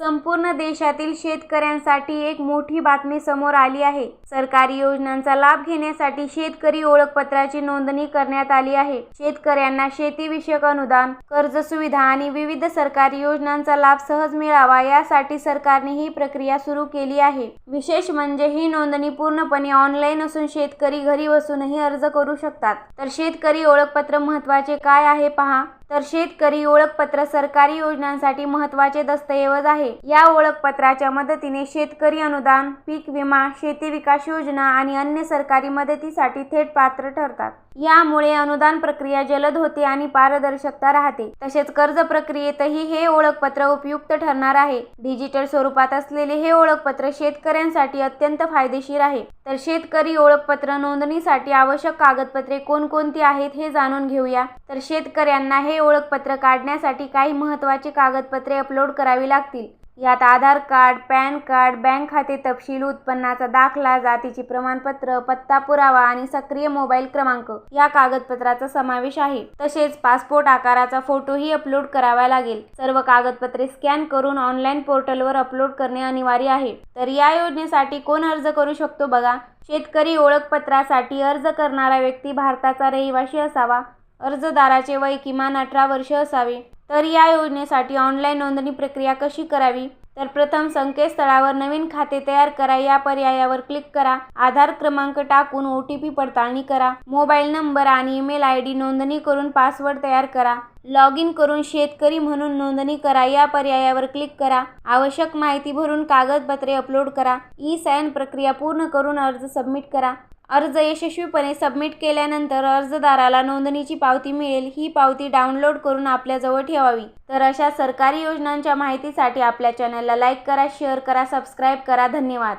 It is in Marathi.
संपूर्ण देशातील शेतकऱ्यांसाठी एक मोठी बातमी समोर आली आहे. सरकारी योजनांचा लाभ घेण्यासाठी शेतकरी ओळखपत्राची नोंदणी करण्यात आली आहे. शेतकऱ्यांना शेतीविषयक अनुदान कर्ज सुविधा आणि विविध सरकारी योजनांचा लाभ सहज मिळावा यासाठी सरकारने ही प्रक्रिया सुरू केली आहे. विशेष म्हणजे ही नोंदणी पूर्णपणे ऑनलाईन असून शेतकरी घरी बसूनही अर्ज करू शकतात. तर शेतकरी ओळखपत्र महत्त्वाचे काय आहे पहा. तर शेतकरी ओळखपत्र सरकारी योजनांसाठी महत्त्वाचे दस्तऐवज आहे. या ओळखपत्राच्या मदतीने शेतकरी अनुदान पीक विमा शेती विकास योजना आणि अन्य सरकारी मदतीसाठी थेट पात्र ठरतात. यामुळे अनुदान प्रक्रिया जलद होते आणि पारदर्शकता राहते. तसेच कर्ज प्रक्रियेतही हे ओळखपत्र उपयुक्त ठरणार आहे. डिजिटल स्वरूपात असलेले हे ओळखपत्र शेतकऱ्यांसाठी अत्यंत फायदेशीर आहे. तर शेतकरी ओळखपत्र नोंदणीसाठी आवश्यक कागदपत्रे कोणकोणती आहेत हे जाणून घेऊया. तर शेतकऱ्यांना हे ओळखपत्र काढण्यासाठी काही महत्त्वाची कागदपत्रे अपलोड करावी लागतील. यात Aadhaar card PAN card bank खाते तपशील उत्पन्नाचा दाखला जातीची प्रमाणपत्र पत्ता पुरावा आणि सक्रिय मोबाईल क्रमांक या कागदपत्राचा समावेश आहे. तसेच पासपोर्ट आकाराचा फोटोही अपलोड करावा लागेल. सर्व कागदपत्रे स्कॅन करून ऑनलाईन पोर्टलवर अपलोड करणे अनिवार्य आहे. तर या योजनेसाठी कोण अर्ज करू शकतो बघा. शेतकरी ओळखपत्रासाठी अर्ज करणारा व्यक्ती भारताचा रहिवाशी असावा. अर्जदाराचे वय किमान अठरा वर्ष असावे. तर या योजनेसाठी ऑनलाईन नोंदणी प्रक्रिया कशी करावी? तर प्रथम संकेतस्थळावर नवीन खाते तयार करा. या पर्यायावर क्लिक करा. आधार क्रमांक टाकून ओ टी पी पडताळणी करा. मोबाईल नंबर आणि ईमेल आय डी नोंदणी करून पासवर्ड तयार करा. लॉग इन करून शेतकरी म्हणून नोंदणी करा. या पर्यायावर क्लिक करा. आवश्यक माहिती भरून कागदपत्रे अपलोड करा. ई सायन प्रक्रिया पूर्ण करून अर्ज सबमिट करा. अर्ज यशस्वीपणे सबमिट केल्यानंतर अर्जदाराला नोंदणीची पावती मिळेल. ही पावती डाउनलोड करून आपल्याजवळ ठेवावी. तर अशा सरकारी योजनांच्या माहितीसाठी आपल्या चॅनलला लाईक करा शेअर करा सबस्क्राईब करा. धन्यवाद.